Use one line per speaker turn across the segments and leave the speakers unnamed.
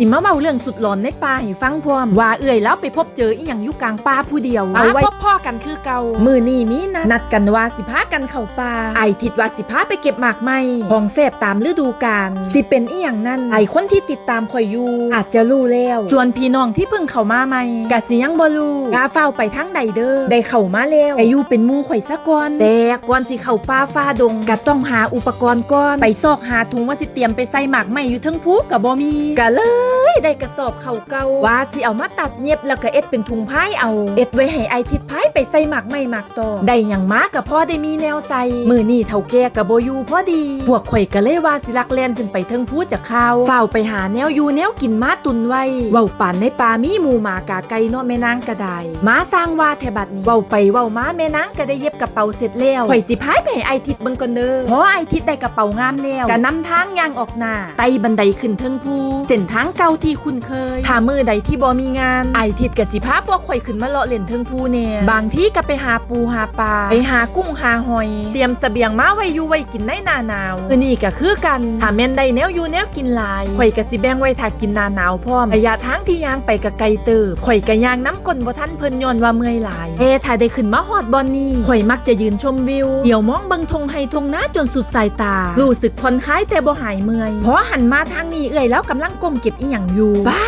สิมาเว้าเรื่องสุดหลอนในป่าให้ฟังพร้อมว่าเอื่อยแล้วไปพบเจออีหยังอยู่กลางป่าผู้เดียวเอาไว้พบพ่อกันคือเก่ามือนี่มีนัดนัดกันว่าสิพากันเข้าป่าไอทิดว่าสิพาไปเก็บหมากไม้ของแสบตามฤดูกาลสิเป็นอีหยังนั่นไอคนที่ติดตามข่อยอยู่อาจจะรู้แล้วส่วนพี่น้องที่เพิ่งเข้ามาใหม่กะสิยังบ่รู้กาเฝ้าไปทางใดเด้อได้เข้ามาแล้วแต่อยู่เป็นหมู่ข่อยซะก่อนแต่ก่อนสิเข้าป่าฟ้าดงก็ต้องหาอุปกรณ์ก่อนไปซอกหาถุงว่าสิเตรียมไปใส่หมากไม้อยู่เทั้งภูก็บ่มีก็เลย ได้กระสอบเข่าเก่าว่าสิเอามาตัดเย็บแล้วก็เอ็ดเป็นถุงพายเอาเอ็ดไว้ให้ไอทิดพายไปใส่หมากไม้หมากต่อได้ยังมากับพ่อได้มีแนวใส่มือนี่เท่าแก่กับโบยูพอดี พวกข่อยก็เลยว่าสิลักแลนขึ้นไปเทิงพูดจากข้าวเฝ้าไปหาแนวอยู่แนวกินมาตุนไว้เว้าป่านในป่ามีหมูหมากาไก่เนาะแม่นางก็ได้มาสร้างว่าแถบัดนี้เว้าไปเว้ามาแม่นางก็ได้เย็บกระเป๋าเสร็จแล้วข่อยสิพายไปให้ไอทิดเบิ่งก่อนเด้อพราะไอทิดได้กระเป๋างามแล้วก็นำทางย่างออกหน้าไต่บันไดขึ้นเทิงภูเส้นทางเก่าทีคุ้นเคยถ้ามือใดที่บ่มีงาน ไอทิดกับสิพาพวกข่อยขึ้นมาเลาะเล่นเทิงภูเนี่บางที่ก็ไปหาปูหาปลาไปหากุ้งหาหอย เตรียมเสบียงมาไว้อยู่ไว้กินในหน้าหนาวคือนี่ก็คือกันถ้าแม่นได้แนวอยู่แนวกินหลายข่อยก็สิแบ่งไว้ถ้ากินหน้าหนาวพร้อมระยะทางที่ย่างไปก็ไกลเติบข่อยก็ย่างน้ำก้นบ่ทันเพิ่นย้อนว่าเมื่อยหลายเอถ้าได้ขึ้นมาฮอดบอนนี่ข่อยมักจะยืนชมวิวเดี๋ยวมองเบิงทงไฮทงหน้าจนสุดสายตา รู้สึกผ่อนคลายแต่บ่หายเมื่อยเพราะหันมาทางนี้เอื่อยแล้วกำลังก้มเก็บอีหยังอยู่บ้า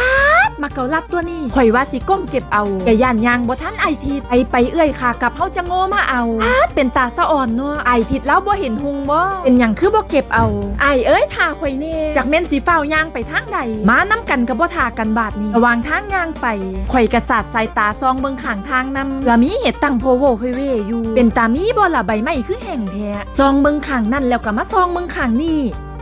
มาเกาลัดตัวนี้ข่อยว่าสิก้มเก็บเอาแกย่านยางบ่ทันไอทิดไปไปเอื้อยค่ะกับเฮาจะโง่มาเอาอาดเป็นตาสะอ่อนเนาะไอทิดแล้วบ่เห็นหุงบ่เป็นหยังคือบ่เก็บเอา ไอเอ้ยท่าข่อยเน่จากแม่นสิฟ้าวยางไปทางใดมานํกันกับบ่ท่ากันบาดนี้ระหว่างทางยางไปข่อยกระสาดสายตาซองเบิ่งข้างทางนำเพื่อมีเห็ดตั้งโพโวเฮเวอยู่ เป็นตามีบ่ล่ะใบไม้คือแห้งแท้ซองเบิ่งข้างนั่นแล้วก็มาซองเบิ่งข้างนี่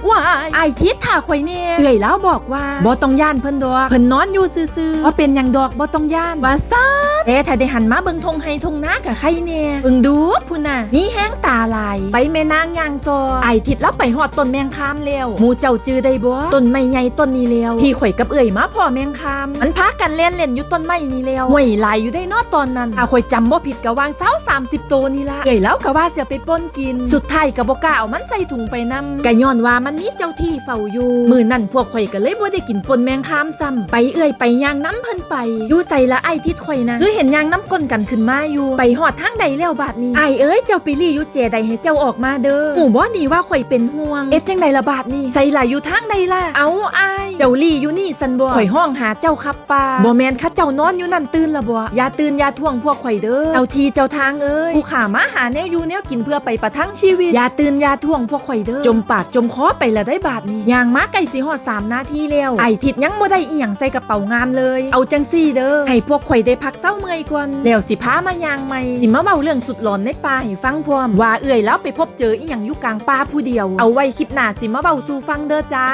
ว้ายไอทิศถ่าข่อยเนี่ยเอื่อยแล้วบอกว่าบ่ต้องย่านเพิ่นดอกเพิ่นนอนอยู่ซื่อๆว่าเป็นหยังดอกบ่ต้องย่านว่าซ่าแต่ถ้าได้หันมาเบิ่งทงไฮทงนากับใครเนี่ยเบิ่งดูพุ่นน่ะมีแห้งตาลายไปแม่นางย่างตัวไอทิศแล้วไปฮอดต้นแมงคามแล้วหมู่เจ้าจื้อได้บ่ต้นไม้ใหญ่ต้นนี้แล้วพี่ข่อยกับเอื่อยมาพ่อแมงคามมันพากันเล่นเล่นอยู่ต้นไม้นี้แล้วห่วยหลายอยู่ได้เนอตอนนั้นถ้าข่อยจำบ่ผิดก็วางเสา 30ตัวนี่ละเอ่ยแล้วก็ว่าเสียไปป้นกิน สุดท้ายก็บ่กล้าเอามันใส่ถุงไปนำก็ย้อนว่ามันมีเจ้าที่เฝ้าอยู่ มือนั่นพวกข่อยก็เลยบ่ได้กินปนแมงคามซ้ำไปเอื่อยไปย่างน้ำเพิ่นไปอยู่ใส่ละไอทิศข่อยนะคือเห็นย่างน้ำก้นกันขึ้นมาอยู่ไปหอดทางใดแล้วบาดนี้ไอเอ้ยเจ้าไปรีอยู่เจใดให้เจ้าออกมาเด้อหูบ่ดีว่าข่อยเป็นห่วง เอ็ดจังใดละบาดนี้ใส่ละอยู่ทางใดล่ะเอาไอายเจ้าลี่อยู่นี่สันบ่ข่อยห้องหาเจ้าครับป้าบ่แม่นคะเจ้านอนอยู่นั่นตื่นละบ่อย่าตื่นอย่าท่วงพวกข่อยเด้อเจ้าทีเจ้าทางเอ้ยผู้ขามาหาแนวอยู่แนวกินเพื่อไปประทังชีวิตอย่าตื่นอย่าท่วงพวกข่อยเด้อจมปากจมคอไปละได้บาดนี้ย่างมาไก่สิฮอดสามนาทีแล้วไอทิดยังบ่ได้อีหยังใส่กระเป๋างามเลย เอาจังซี่เด้อให้พวกข่อยได้พักเศร้าเมื่อยก่อนแล้วสิพามายางใหม่สิมาเว้าเรื่องสุดหลอนในป่าให้ฟังพร้อมว่าเอื่อยแล้วไปพบเจออีหยังอยู่กลางป่าผู้เดียว เอาไว้คลิปหน้าสิมาเว้าสู่ฟังเด้อจ้า